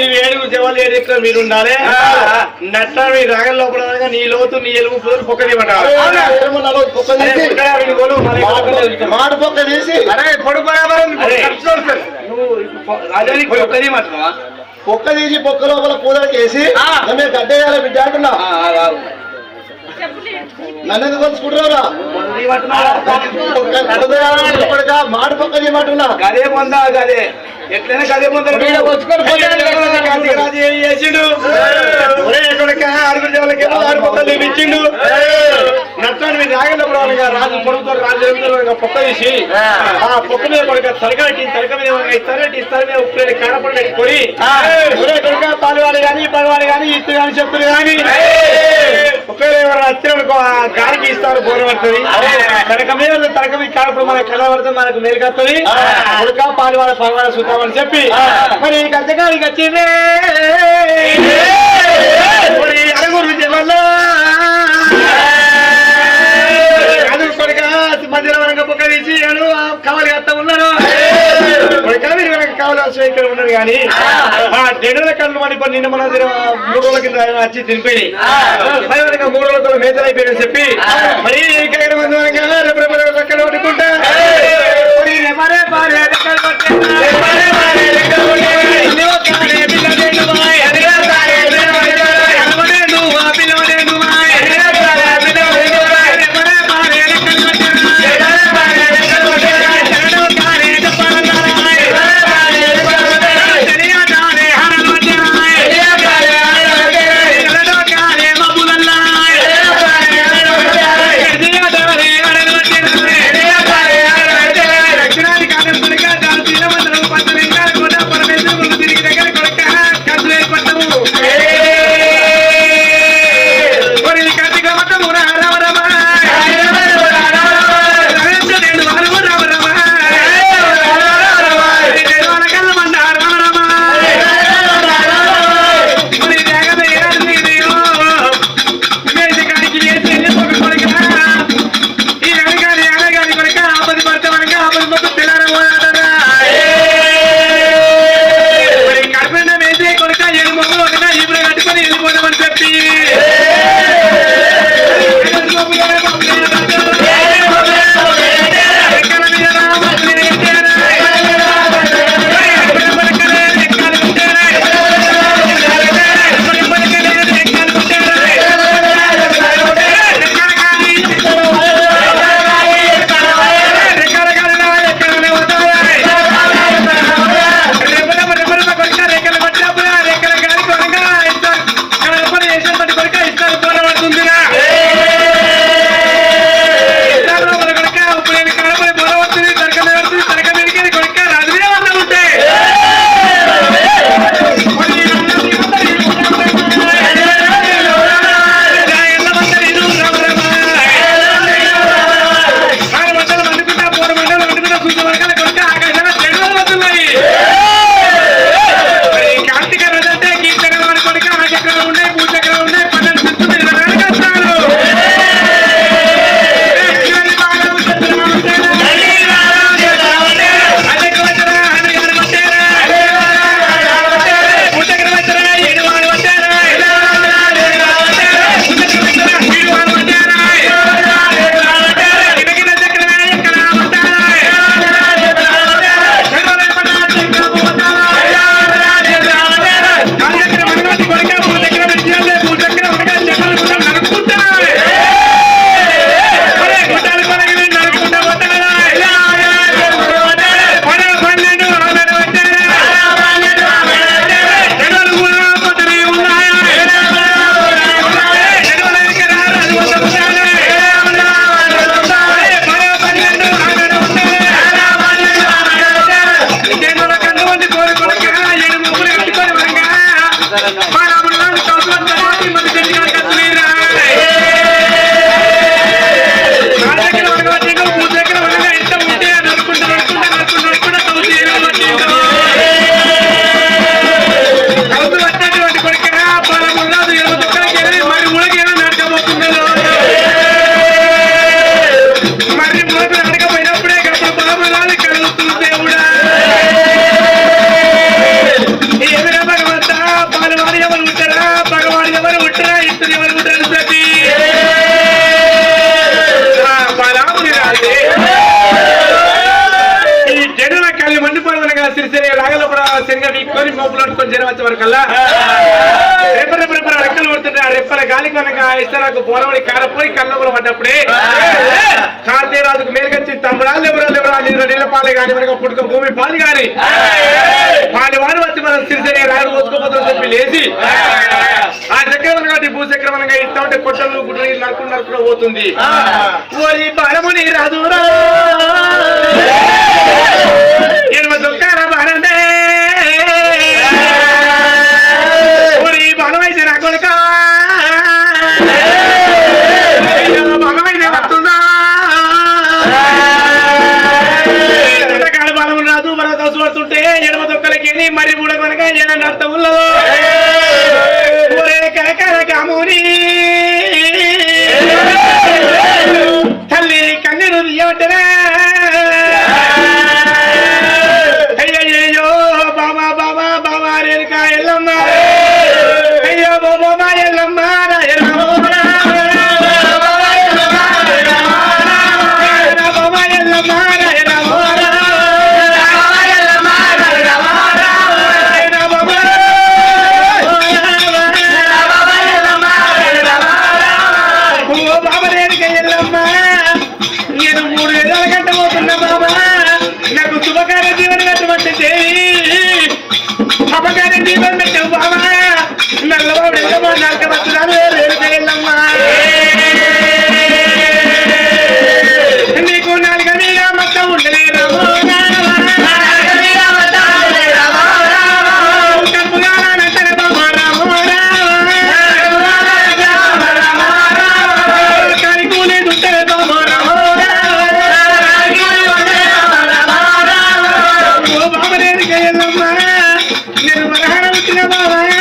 నువ్వు ఏడుగు జవాలు మీరు నట్ట మీ రాగల లోపల నీ లోతు నీ ఎలుగు పొక్క మాట పొక్క తీసి. పొక్క తీసి. పొక్క లోపల పూజ చేసి గడ్డేయాలి బిడ్డ నన్ను కొలుచుకుంటున్నారా మాట పొక్క తీయమంటున్నా. గదే పొందా గదే. ఎట్లయినా కదే చేసిండు. అడుగులు ఎవరికేమో ఆడుకుంటారు ఇచ్చిండు. నష్టాన్ని మీరు రాజు పొడుగుతో రాజు జరుగుతారు పొక్క తీసి ఆ. పొక్క మీద కొడుక తరగటి తరగ మీద ఇస్తారంటే ఇస్తారు మీద కానీ పలువాడు కానీ ఇత్తు కానీ చెప్పులు కానీ ఒకవేళ ఎవరు ఇస్తారు బోరు పడుతుంది. తరక మీద తరక మీద కారపడు మనకు కళ పడుతుంది మనకు మేలు కడుతుంది అని చెప్పి మరి గజగాడికి వచ్చిందే. అరుగురు జిల్లాలో. అదురు కొడుక మధ్యలో వరకు పుక్కరించి కవలి అత్త ఉన్నారు. ఇక్కడ కానీ ఆ కళ్ళు నిన్న మన మూడు రోజుల కింద వచ్చి తినిపోయి మూడు రోజుల మేతలు అయిపోయాయని చెప్పి మరి ಸುಂದರ going to go to మోపులాడుకొని జనం వచ్చే వరకల్లా? రేపు రేపు రేపు రెక్కలు పడుతుంటే ఆ రెప్పల గాలి కనుక ఇస్తే నాకు పోరవడి కారపోయి కళ్ళ పడ్డప్పుడే కార్తీయ రాజుకు మేలుగచ్చి తమ్ముడాలు ఎవరాలు ఎవరాలు ఇరవై నీళ్ళ పాలే కానీ మనకు పుట్టుక భూమి పాలు కానీ పాలి వాడు వచ్చి మనం సిరిసరి రాయలు పోసుకోపోతున్నా చెప్పి లేచి ఆ చక్రం కాబట్టి భూచక్రం ఇస్తా ఉంటే కొట్టలు గుడ్లు నరుకుడు నరుకుడు పోతుంది. ఓరి బలముని రాజురా. ఎనభై Bye.